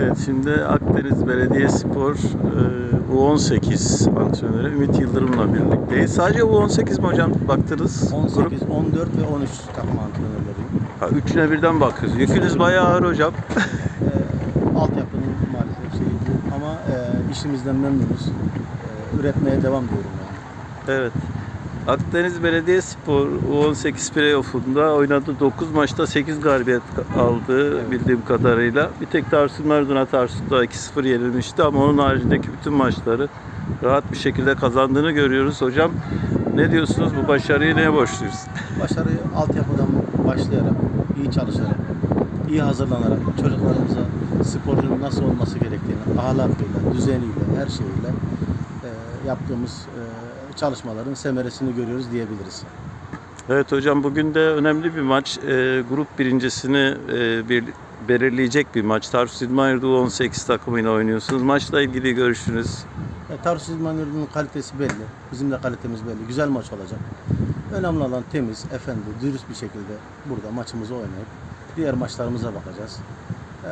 Evet şimdi Akdeniz Belediyespor e, U18 antrenörü Ümit Yıldırım'la birlikteyiz. Sadece U18 mi hocam baktınız? 18, Grup. 14 ve 13 takım antrenörleriyim. Ha, üçüne birden bakıyoruz. Yükünüz bayağı ağır hocam. Ee, altyapının maalesef şeyi ama e, işimizden memnunuz. Ee, üretmeye devam diyorum yani. Evet. Akdeniz Belediyespor U18 playoff'unda oynadı 9 maçta 8 galibiyet aldı Evet. bildiğim kadarıyla. Bir tek Tarsus Merdun'a Tarsus'ta 2-0 yenilmişti ama onun haricindeki bütün maçları rahat bir şekilde kazandığını görüyoruz hocam. Ne diyorsunuz bu başarıyı neye borçluyuz? Başarıyı altyapıdan başlayarak, iyi çalışarak, iyi hazırlanarak çocuklarımıza sporcunun nasıl olması gerektiğini ahlakıyla, düzeniyle, her şeyiyle e, yaptığımız e, çalışmaların semeresini görüyoruz diyebiliriz. Evet hocam bugün de önemli bir maç. Ee, grup birincisini e, bir belirleyecek bir maç. Tarsus İdman Yurdu 18 takımıyla oynuyorsunuz. Maçla ilgili görüşünüz. E, Tarsus İdman Yurdu'nun kalitesi belli. Bizim de kalitemiz belli. Güzel maç olacak. Önemli olan temiz, efendi, dürüst bir şekilde burada maçımızı oynayıp diğer maçlarımıza bakacağız. E, e,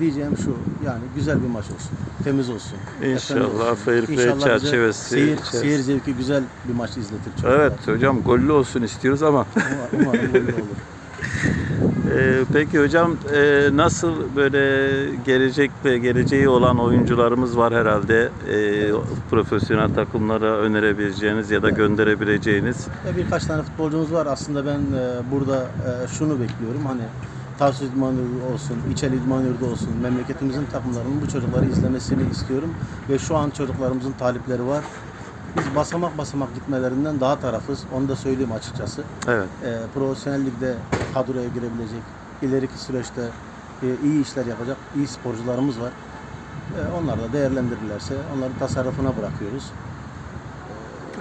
diyeceğim şu, yani güzel bir maç olsun. Temiz olsun. İnşallah fair play çerçevesi Seyir, içerisinde. seyir zevki güzel bir maç izletir çocuklar. Evet hocam gollü olsun istiyoruz ama. Umarım, umarım böyle olur. Ee, peki hocam e, nasıl böyle gelecek ve geleceği olan oyuncularımız var herhalde. Ee, profesyonel takımlara önerebileceğiniz ya da Evet. gönderebileceğiniz. Birkaç tane futbolcumuz var. Aslında ben e, burada e, şunu bekliyorum. Hani Tarsus İdman Yurdu olsun, İçeli İdman Yurdu olsun, memleketimizin takımlarının bu çocukları izlemesini istiyorum. Ve şu an çocuklarımızın talipleri var. Biz basamak basamak gitmelerinden daha tarafız. Onu da söyleyeyim açıkçası. Evet. E, profesyonel ligde kadroya girebilecek, ileriki süreçte e, iyi işler yapacak iyi sporcularımız var. E, onlar da değerlendirirlerse onları tasarrufuna bırakıyoruz.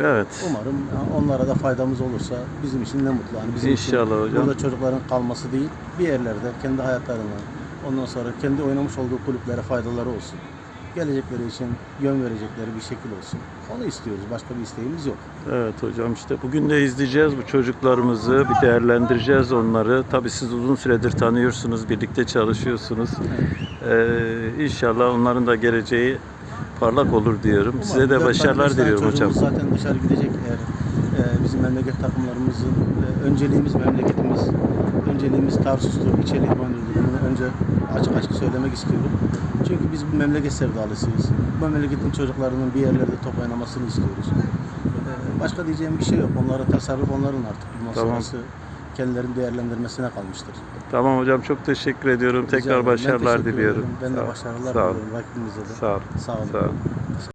Evet. Umarım onlara da faydamız olursa bizim için ne mutlu. Yani bizim İnşallah için hocam. burada çocukların kalması değil, bir yerlerde kendi hayatlarına, ondan sonra kendi oynamış olduğu kulüplere faydaları olsun. Gelecekleri için yön verecekleri bir şekil olsun. Onu istiyoruz. Başka bir isteğimiz yok. Evet hocam işte bugün de izleyeceğiz bu çocuklarımızı, bir değerlendireceğiz onları. Tabii siz uzun süredir tanıyorsunuz, birlikte çalışıyorsunuz. Ee, inşallah onların da geleceği parlak olur diyorum. Umarım Size de başarılar diliyorum hocam. Zaten dışarı gidecek eğer e, bizim memleket takımlarımızın e, önceliğimiz memleketimiz, önceliğimiz Tarsus'tur, İçeri Yurdu. Bunu önce açık açık söylemek istiyorum. Çünkü biz bu memleket sevdalısıyız. Bu memleketin çocuklarının bir yerlerde top oynamasını istiyoruz. E, başka diyeceğim bir şey yok. Onlara tasarruf onların artık. Bundan Tamam. sonrası kendilerinin değerlendirmesine kalmıştır. Tamam hocam çok teşekkür ediyorum. Rica Tekrar ederim. Ben başarılar teşekkür diliyorum. Ben Sağ de ol. başarılar Sağ ol. diliyorum rakibimize de. Sağ ol. Sağ olun. Sağ ol.